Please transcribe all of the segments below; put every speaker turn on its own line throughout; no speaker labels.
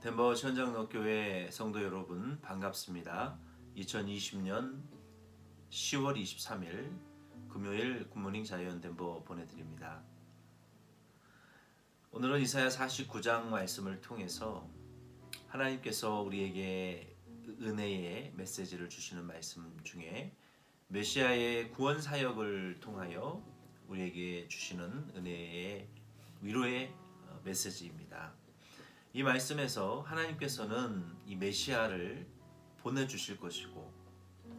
덴버 현장로교회 성도 여러분 반갑습니다. 2020년 10월 23일 금요일 굿모닝 자이언 덴버 보내드립니다. 오늘은 이사야 49장 말씀을 통해서 하나님께서 우리에게 은혜의 메시지를 주시는 말씀 중에 메시아의 구원 사역을 통하여 우리에게 주시는 은혜의 위로의 어, 메시지입니다. 이 말씀에서 하나님께서는 이 메시아를 보내주실 것이고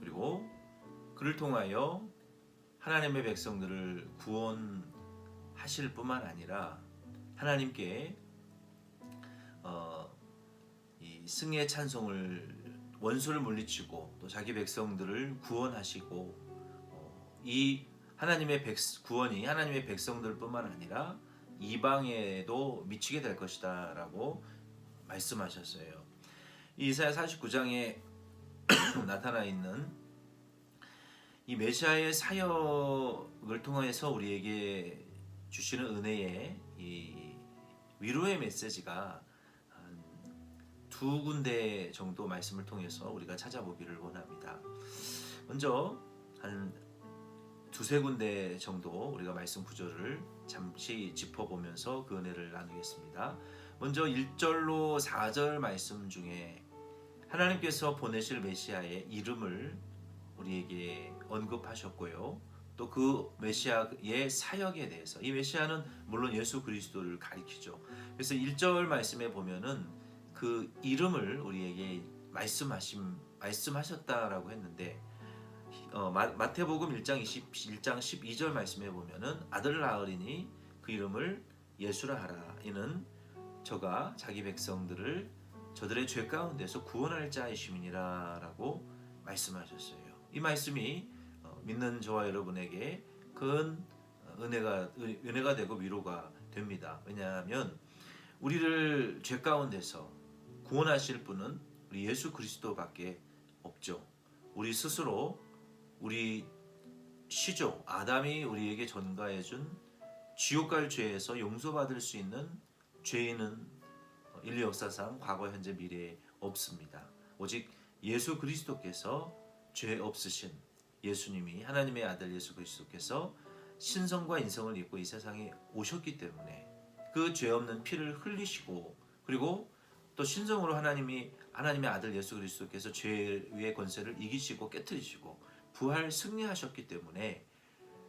그리고 그를 통하여 하나님의 백성들을 구원하실 뿐만 아니라 하나님께 어, 이 승리의 찬송을 원수를 물리치고 또 자기 백성들을 구원하시고 어, 이 하나님의 백, 구원이 하나님의 백성들뿐만 아니라 이방에도 미치게 될 것이다라고 말씀하셨어요. 이 이사야 49장에 나타나 있는 이 메시아의 사역을 통해서 우리에게 주시는 은혜의 이 위로의 메시지가 한두 군데 정도 말씀을 통해서 우리가 찾아보기를 원합니다. 먼저 한 두세 군데 정도 우리가 말씀 구절을 잠시 짚어보면서 그 은혜를 나누겠습니다. 먼저 1절로 4절 말씀 중에 하나님께서 보내실 메시아의 이름을 우리에게 언급하셨고요. 또 그 메시아의 사역에 대해서 이 메시아는 물론 예수 그리스도를 가리키죠. 그래서 1절 말씀에 보면은 그 이름을 우리에게 말씀하심 말씀하셨다라고 했는데 어, 마, 마태복음 1장 20, 1장 12절 말씀에 보면은 아들 낳으리니 그 이름을 예수라 하라 이는 저가 자기 백성들을 저들의 죄 가운데서 구원할 자이심이니라라고 말씀하셨어요. 이 말씀이 어, 믿는 저와 여러분에게 큰 은혜가 은- 은혜가 되고 위로가 됩니다. 왜냐하면 우리를 죄 가운데서 구원하실 분은 우리 예수 그리스도밖에 없죠. 우리 스스로 우리 시조 아담이 우리에게 전가해 준 지옥 갈 죄에서 용서받을 수 있는 죄인은 인류 역사상 과거 현재 미래에 없습니다. 오직 예수 그리스도께서 죄 없으신 예수님이 하나님의 아들 예수 그리스도께서 신성과 인성을 입고 이 세상에 오셨기 때문에 그 죄 없는 피를 흘리시고 그리고 또 신성으로 하나님이 하나님의 아들 예수 그리스도께서 죄의 권세를 이기시고 깨뜨리시고 부활 승리하셨기 때문에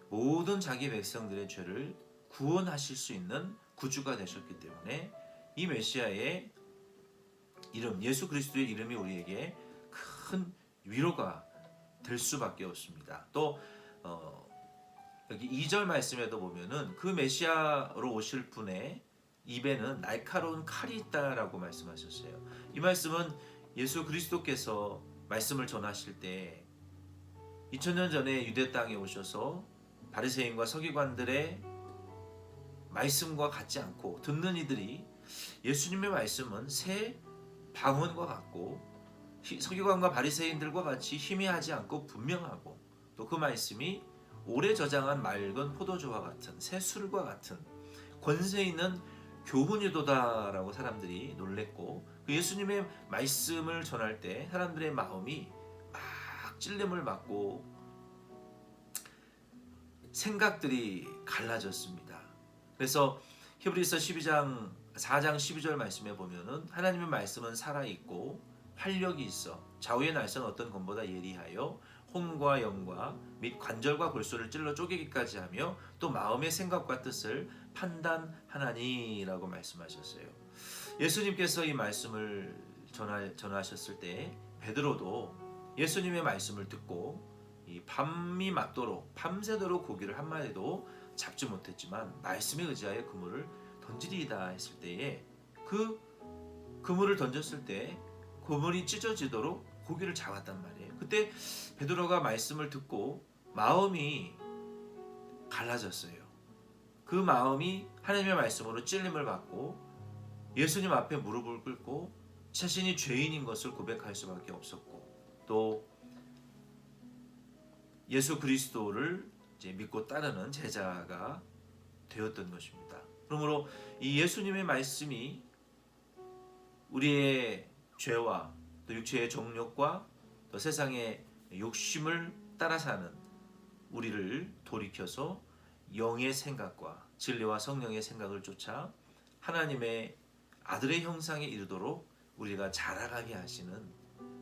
모든 자기 백성들의 죄를 구원하실 수 있는 구주가 되셨기 때문에 이 메시아의 이름 예수 그리스도의 이름이 우리에게 큰 위로가 될 수밖에 없습니다. 또 어, 여기 2절 말씀에도 보면은 그 메시아로 오실 분의 입에는 날카로운 칼이 있다라고 말씀하셨어요. 이 말씀은 예수 그리스도께서 말씀을 전하실 때 2000년 전에 유대 땅에 오셔서 바리새인과 서기관들의 말씀과 같지 않고 듣는 이들이 예수님의 말씀은 새 방언과 같고 히- 서기관과 바리새인들과 같이 희미하지 않고 분명하고 또 그 말씀이 오래 저장한 맑은 포도주와 같은 새 술과 같은 권세 있는 교훈이도다라고 사람들이 놀랬고 그 예수님의 말씀을 전할 때 사람들의 마음이 막 찔림을 받고 생각들이 갈라졌습니다. 그래서 히브리서 12장 4장 12절 말씀에 보면은 하나님의 말씀은 살아 있고 활력이 있어 좌우의 날선 어떤 검보다 예리하여 혼과 영과 및 관절과 골수를 찔러 쪼개기까지 하며 또 마음의 생각과 뜻을 판단하나니라고 말씀하셨어요. 예수님께서 이 말씀을 전하, 전하셨을 때 베드로도 예수님의 말씀을 듣고 이 밤이 맞도록 밤새도록 고기를 한 마리도 잡지 못했지만 말씀에 의지하여 그물을 던지리이다 했을 때에 그 그물을 던졌을 때 그물이 찢어지도록 고기를 잡았단 말이에요. 그때 베드로가 말씀을 듣고 마음이 갈라졌어요. 그 마음이 하나님의 말씀으로 찔림을 받고 예수님 앞에 무릎을 꿇고 자신이 죄인인 것을 고백할 수밖에 없었고 또 예수 그리스도를 믿고 따르는 제자가 되었던 것입니다. 그러므로 이 예수님의 말씀이 우리의 죄와 또 육체의 정욕과 또 세상의 욕심을 따라 사는 우리를 돌이켜서 영의 생각과 진리와 성령의 생각을 쫓아 하나님의 아들의 형상에 이르도록 우리가 자라가게 하시는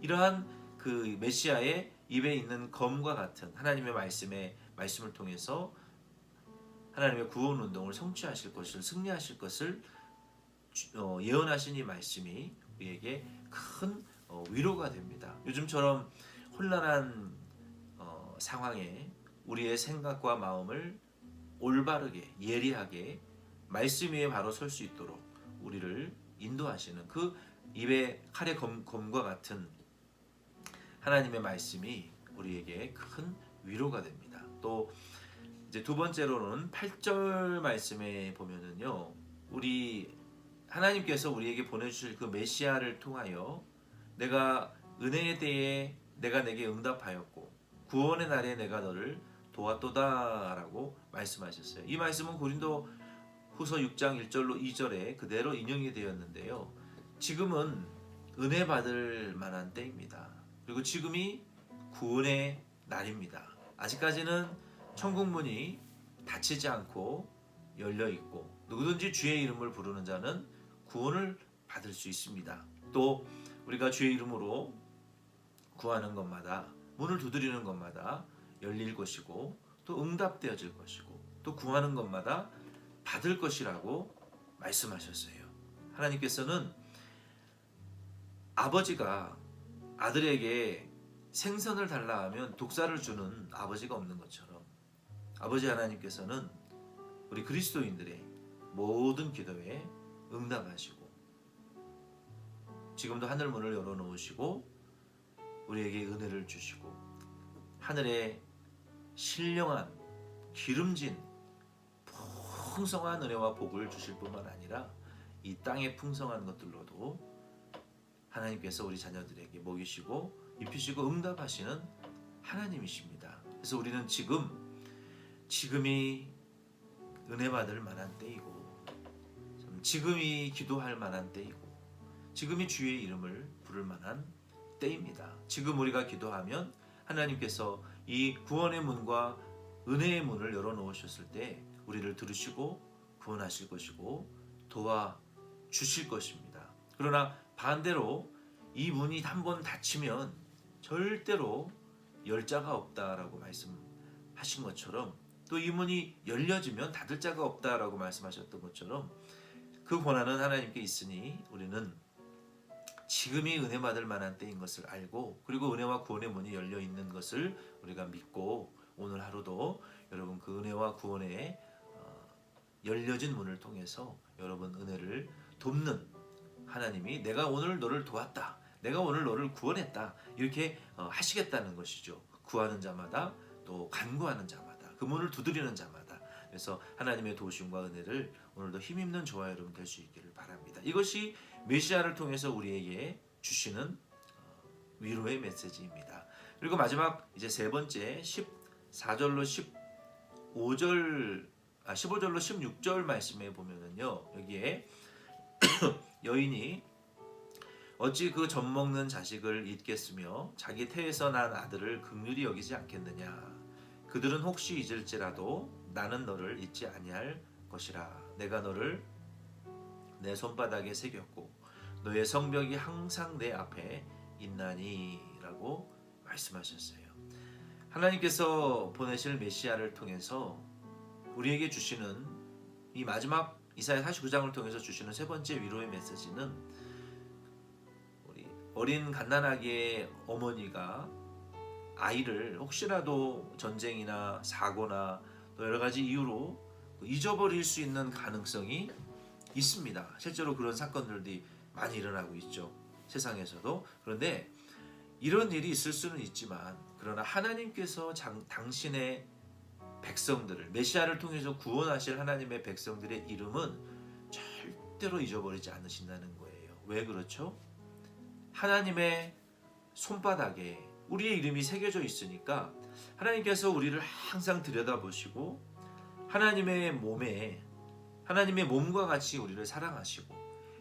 이러한 그 메시아의 입에 있는 검과 같은 하나님의 말씀의 말씀을 통해서 하나님의 구원 운동을 성취하실 것을 승리하실 것을 주- 어, 예언하신 이 말씀이 우리에게 큰 어, 위로가 됩니다. 요즘처럼 혼란한 어, 상황에 우리의 생각과 마음을 올바르게 예리하게 말씀 위에 바로 설 수 있도록 우리를 인도하시는 그 입에 칼의 검, 검과 같은 하나님의 말씀이 우리에게 큰 위로가 됩니다. 또 이제 두 번째로는 8절 말씀에 보면은요. 우리 하나님께서 우리에게 보내 주실 그 메시아를 통하여 내가 은혜에 대해 내가 내게 응답하였고 구원의 날에 내가 너를 도왔도다라고 말씀하셨어요. 이 말씀은 고린도 후서 6장 1절로 2절에 그대로 인용이 되었는데요. 지금은 은혜 받을 만한 때입니다. 그리고 지금이 구원의 날입니다. 아직까지는 천국 문이 닫히지 않고 열려 있고 누구든지 주의 이름을 부르는 자는 구원을 받을 수 있습니다. 또 우리가 주의 이름으로 구하는 것마다 문을 두드리는 것마다 열릴 것이고 또 응답되어질 것이고 또 구하는 것마다 받을 것이라고 말씀하셨어요. 하나님께서는 아버지가 아들에게 생선을 달라 하면 독사를 주는 아버지가 없는 것처럼 아버지 하나님께서는 우리 그리스도인들의 모든 기도에 응답하시고 지금도 하늘 문을 열어 놓으시고 우리에게 은혜를 주시고 하늘에 신령한 기름진 풍성한 은혜와 복을 주실 뿐만 아니라 이 땅의 풍성한 것들로도 하나님께서 우리 자녀들에게 먹이시고 입히시고 응답하시는 하나님이십니다. 그래서 우리는 지금 지금이 은혜 받을 만한 때이고 참 지금이 기도할 만한 때이고 지금이 주의 이름을 부를 만한 때입니다. 지금 우리가 기도하면 하나님께서 이 구원의 문과 은혜의 문을 열어 놓으셨을 때 우리를 들으시고 구원하실 것이고 도와 주실 것입니다. 그러나 반대로 이 문이 한 번 닫히면 절대로 열 자가 없다라고 말씀하신 것처럼 또 이 문이 열려지면 닫을 자가 없다라고 말씀하셨던 것처럼 그 권한은 하나님께 있으니 우리는 지금이 은혜 받을 만한 때인 것을 알고 그리고 은혜와 구원의 문이 열려 있는 것을 우리가 믿고 오늘 하루도 여러분 그 은혜와 구원의 어, 열려진 문을 통해서 여러분 은혜를 돕는 하나님이 내가 오늘 너를 도왔다. 내가 오늘 너를 구원했다. 이렇게 어, 하시겠다는 것이죠. 구하는 자마다 또 간구하는 자마다 그 문을 두드리는 자마다 그래서 하나님의 도우심과 은혜를 오늘도 힘있는 저와 여러분 될 수 있기를 바랍니다. 이것이 메시아를 통해서 우리에게 주시는 어, 위로의 메시지입니다. 그리고 마지막 이제 세 번째 14절로 15절 아 15절로 16절 말씀에 보면은요. 여기에 여인이 어찌 그 젖 먹는 자식을 잊겠으며 자기 태에서 난 아들을 극률이 여기지 않겠느냐 그들은 혹시 잊을지라도 나는 너를 잊지 아니할 것이라 내가 너를 내 손바닥에 새겼고 너의 성벽이 항상 내 앞에 있나니라고 말씀하셨어요. 하나님께서 보내실 메시아를 통해서 우리에게 주시는 이 마지막 이사야 49장을 통해서 주시는 세 번째 위로의 메시지는 우리 어린 갓난아기의 어머니가 아이를 혹시라도 전쟁이나 사고나 또 여러 가지 이유로 잊어버릴 수 있는 가능성이 있습니다. 실제로 그런 사건들이 많이 일어나고 있죠. 세상에서도. 그런데 이런 일이 있을 수는 있지만 그러나 하나님께서 장- 당신의 백성들을 메시아를 통해서 구원하실 하나님의 백성들의 이름은 절대로 잊어버리지 않으신다는 거예요. 왜 그렇죠? 하나님의 손바닥에 우리의 이름이 새겨져 있으니까 하나님께서 우리를 항상 들여다보시고 하나님의 몸에 하나님의 몸과 같이 우리를 사랑하시고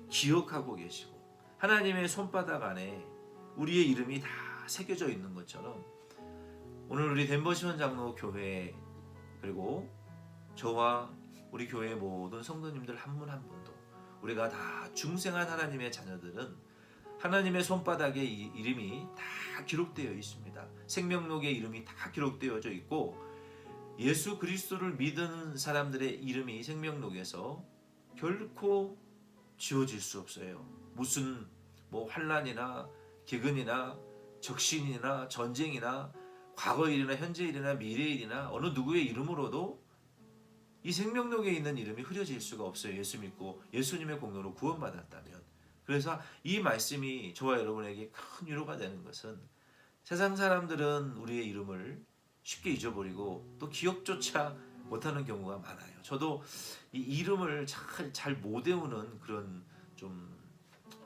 기억하고 계시고 하나님의 손바닥 안에 우리의 이름이 다 새겨져 있는 것처럼 오늘 우리 덴버 시원 장로 교회 그리고 저와 우리 교회 모든 성도님들 한 분 한 분도 우리가 다 중생한 하나님의 자녀들은 하나님의 손바닥에 이 이름이 다 기록되어 있습니다. 생명록에 이름이 다 기록되어져 있고 예수 그리스도를 믿는 사람들의 이름이 생명록에서 결코 지워질 수 없어요. 무슨 뭐 환란이나 기근이나 적신이나 전쟁이나 과거 일이나 현재 일이나 미래 일이나 어느 누구의 이름으로도 이 생명록에 있는 이름이 흐려질 수가 없어요. 예수 믿고 예수님의 공로로 구원받았다면. 그래서 이 말씀이 저와 여러분에게 큰 위로가 되는 것은 세상 사람들은 우리의 이름을 쉽게 잊어버리고 또 기억조차 못하는 경우가 많아요. 저도 이 이름을 잘 잘 못 외우는 그런 좀,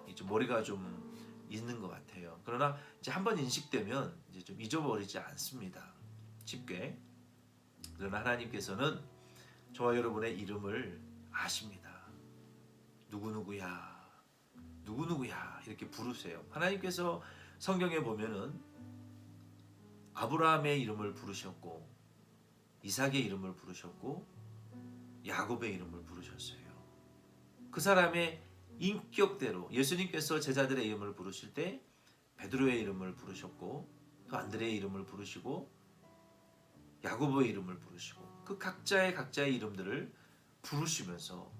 이좀 머리가 좀 있는 것 같아요. 그러나 이제 한번 인식되면 이제 좀 잊어버리지 않습니다. 쉽게. 그러나 하나님께서는 저와 여러분의 이름을 아십니다. 누구누구야. 누구누구야. 이렇게 부르세요. 하나님께서 성경에 보면은 아브라함의 이름을 부르셨고 이삭의 이름을 부르셨고 야곱의 이름을 부르셨어요. 그 사람의 인격대로 예수님께서 제자들의 이름을 부르실 때 베드로의 이름을 부르셨고 또 안드레의 이름을 부르시고 야고보의 이름을 부르시고 그 각자의 각자의 이름들을 부르시면서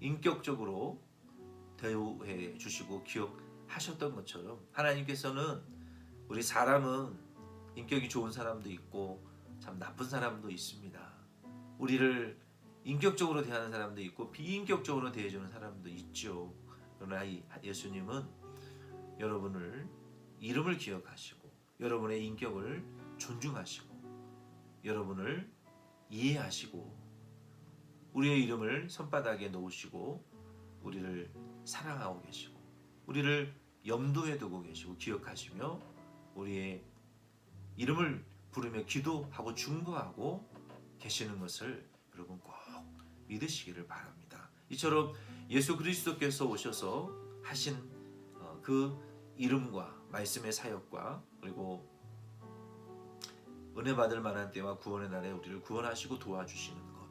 인격적으로 대우해 주시고 기억하셨던 것처럼 하나님께서는 우리 사람은 인격이 좋은 사람도 있고 참 나쁜 사람도 있습니다. 우리를 인격적으로 대하는 사람도 있고 비인격적으로 대해주는 사람도 있죠. 그러나 이 예수님은 여러분을 이름을 기억하시고 여러분의 인격을 존중하시고 여러분을 이해하시고 우리의 이름을 손바닥에 놓으시고 우리를 사랑하고 계시고 우리를 염두에 두고 계시고 기억하시며 우리의 이름을 부르며 기도하고 중보하고 계시는 것을 여러분 꼭 믿으시기를 바랍니다. 이처럼 예수 그리스도께서 오셔서 하신 어, 그 이름과 말씀의 사역과 그리고 은혜 받을 만한 때와 구원의 날에 우리를 구원하시고 도와주시는 것,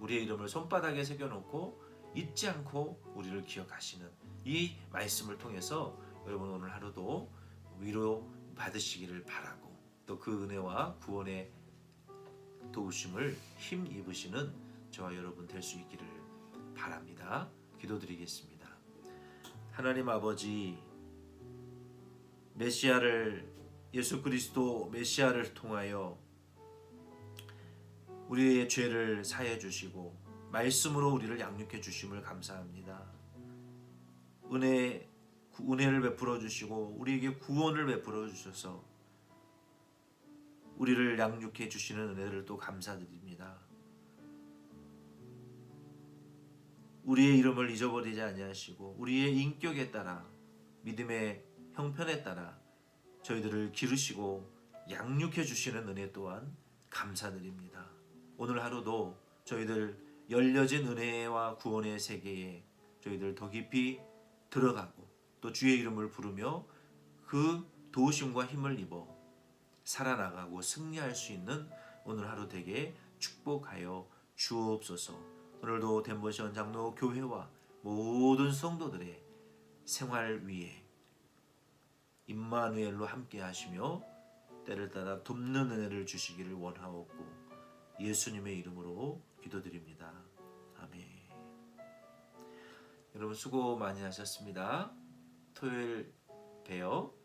우리의 이름을 손바닥에 새겨 놓고 잊지 않고 우리를 기억하시는 이 말씀을 통해서 여러분 오늘 하루도 위로 받으시기를 바라고 또 그 은혜와 구원의 도우심을 힘 입으시는 저와 여러분 될 수 있기를 바랍니다. 기도드리겠습니다. 하나님 아버지 메시아를 예수 그리스도 메시아를 통하여 우리의 죄를 사해 주시고 말씀으로 우리를 양육해 주심을 감사합니다. 은혜 은혜를 베풀어 주시고 우리에게 구원을 베풀어 주셔서 우리를 양육해 주시는 은혜를 또 감사드립니다. 우리의 이름을 잊어버리지 아니하시고 우리의 인격에 따라 믿음의 형편에 따라 저희들을 기르시고 양육해 주시는 은혜 또한 감사드립니다. 오늘 하루도 저희들 열려진 은혜와 구원의 세계에 저희들 더 깊이 들어가고 또 주의 이름을 부르며 그 도우심과 힘을 입어 살아나가고 승리할 수 있는 오늘 하루 되게 축복하여 주옵소서. 오늘도 덴버시원 장로 교회와 모든 성도들의 생활 위에 임마누엘로 함께 하시며 때를 따라 돕는 은혜를 주시기를 원하옵고 예수님의 이름으로 기도드립니다. 아멘. 여러분 수고 많이 하셨습니다. 토요일 봬요.